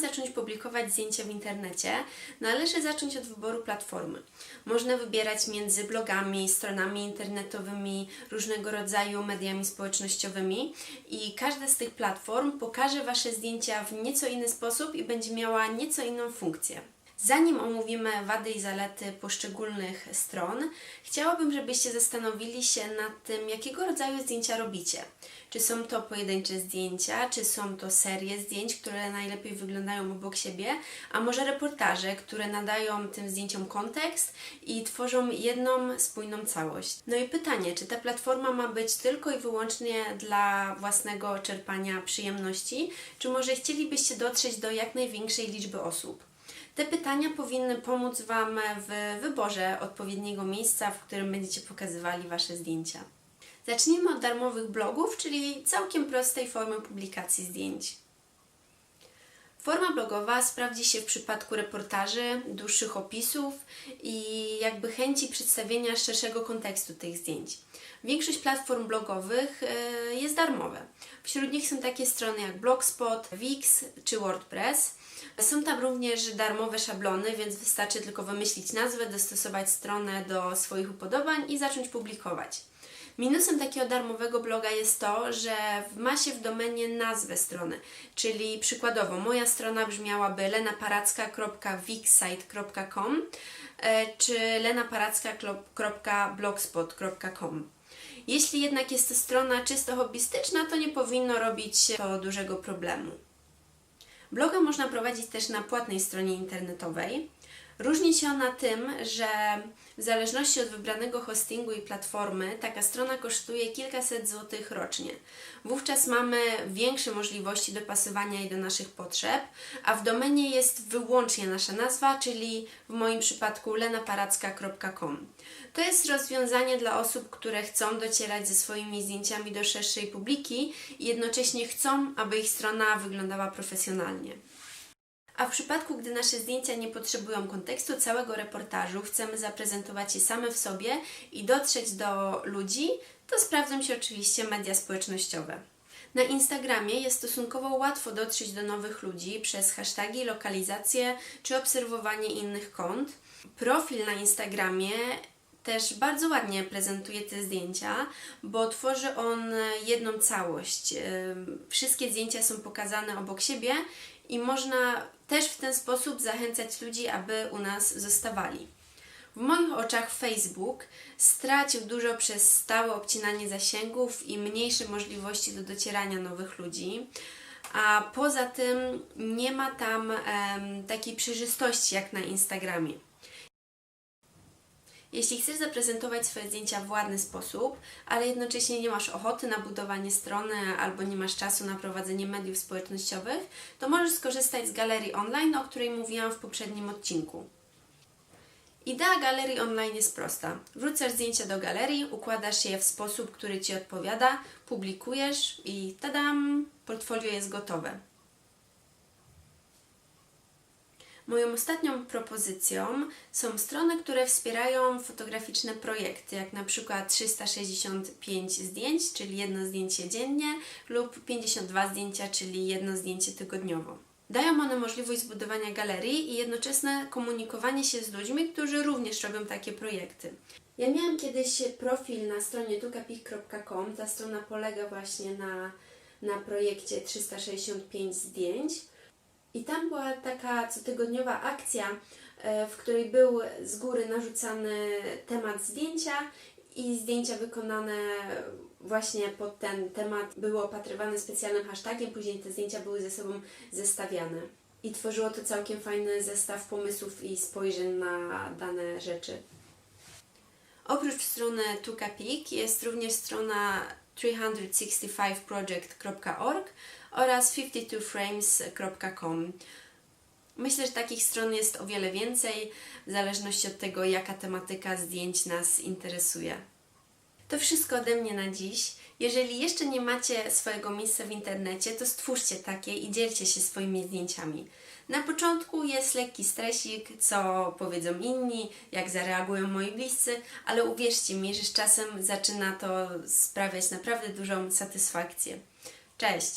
zacząć publikować zdjęcia w internecie, należy zacząć od wyboru platformy. Można wybierać między blogami, stronami internetowymi, różnego rodzaju mediami społecznościowymi i każda z tych platform pokaże Wasze zdjęcia w nieco inny sposób i będzie miała nieco inną funkcję. Zanim omówimy wady i zalety poszczególnych stron, chciałabym, żebyście zastanowili się nad tym, jakiego rodzaju zdjęcia robicie. Czy są to pojedyncze zdjęcia, czy są to serie zdjęć, które najlepiej wyglądają obok siebie, a może reportaże, które nadają tym zdjęciom kontekst i tworzą jedną spójną całość. No i pytanie, czy ta platforma ma być tylko i wyłącznie dla własnego czerpania przyjemności, czy może chcielibyście dotrzeć do jak największej liczby osób? Te pytania powinny pomóc Wam w wyborze odpowiedniego miejsca, w którym będziecie pokazywali Wasze zdjęcia. Zacznijmy od darmowych blogów, czyli całkiem prostej formy publikacji zdjęć. Forma blogowa sprawdzi się w przypadku reportaży, dłuższych opisów i jakby chęci przedstawienia szerszego kontekstu tych zdjęć. Większość platform blogowych e, jest darmowe. Wśród nich są takie strony jak Blogspot, Wix czy WordPress. Są tam również darmowe szablony, więc wystarczy tylko wymyślić nazwę, dostosować stronę do swoich upodobań i zacząć publikować. Minusem takiego darmowego bloga jest to, że ma się w domenie nazwę strony, czyli przykładowo moja strona brzmiałaby lenaparacka.wixsite.com e, czy lenaparacka.blogspot.com. Jeśli jednak jest to strona czysto hobbystyczna, to nie powinno robić to dużego problemu. Bloga można prowadzić też na płatnej stronie internetowej. Różni się ona tym, że w zależności od wybranego hostingu i platformy taka strona kosztuje kilkaset złotych rocznie. Wówczas mamy większe możliwości dopasowania jej do naszych potrzeb, a w domenie jest wyłącznie nasza nazwa, czyli w moim przypadku lenaparacka.com. To jest rozwiązanie dla osób, które chcą docierać ze swoimi zdjęciami do szerszej publiki i jednocześnie chcą, aby ich strona wyglądała profesjonalnie. A w przypadku, gdy nasze zdjęcia nie potrzebują kontekstu całego reportażu, chcemy zaprezentować je same w sobie i dotrzeć do ludzi, to sprawdzą się oczywiście media społecznościowe. Na Instagramie jest stosunkowo łatwo dotrzeć do nowych ludzi przez hasztagi, lokalizację czy obserwowanie innych kont. Profil na Instagramie też bardzo ładnie prezentuje te zdjęcia, bo tworzy on jedną całość. Wszystkie zdjęcia są pokazane obok siebie i można też w ten sposób zachęcać ludzi, aby u nas zostawali. W moich oczach Facebook stracił dużo przez stałe obcinanie zasięgów i mniejsze możliwości do docierania nowych ludzi. A poza tym nie ma tam em, takiej przejrzystości jak na Instagramie. Jeśli chcesz zaprezentować swoje zdjęcia w ładny sposób, ale jednocześnie nie masz ochoty na budowanie strony albo nie masz czasu na prowadzenie mediów społecznościowych, to możesz skorzystać z galerii online, o której mówiłam w poprzednim odcinku. Idea galerii online jest prosta. Wrzucasz zdjęcia do galerii, układasz je w sposób, który Ci odpowiada, publikujesz i tadam, portfolio jest gotowe. Moją ostatnią propozycją są strony, które wspierają fotograficzne projekty, jak na przykład 365 zdjęć, czyli jedno zdjęcie dziennie, lub 52 zdjęcia, czyli jedno zdjęcie tygodniowo. Dają one możliwość zbudowania galerii i jednoczesne komunikowanie się z ludźmi, którzy również robią takie projekty. Ja miałam kiedyś profil na stronie tukapik.com. Ta strona polega właśnie na, na projekcie 365 zdjęć. I tam była taka cotygodniowa akcja, e, w której był z góry narzucany temat zdjęcia i zdjęcia wykonane właśnie pod ten temat były opatrywane specjalnym hashtagiem, później te zdjęcia były ze sobą zestawiane. I tworzyło to całkiem fajny zestaw pomysłów i spojrzeń na dane rzeczy. Oprócz strony Tukapik jest również strona 365project.org oraz 52frames.com. Myślę, że takich stron jest o wiele więcej, w zależności od tego, jaka tematyka zdjęć nas interesuje. To wszystko ode mnie na dziś. Jeżeli jeszcze nie macie swojego miejsca w internecie, to stwórzcie takie i dzielcie się swoimi zdjęciami. Na początku jest lekki stresik, co powiedzą inni, jak zareagują moi bliscy, ale uwierzcie mi, że z czasem zaczyna to sprawiać naprawdę dużą satysfakcję. Cześć!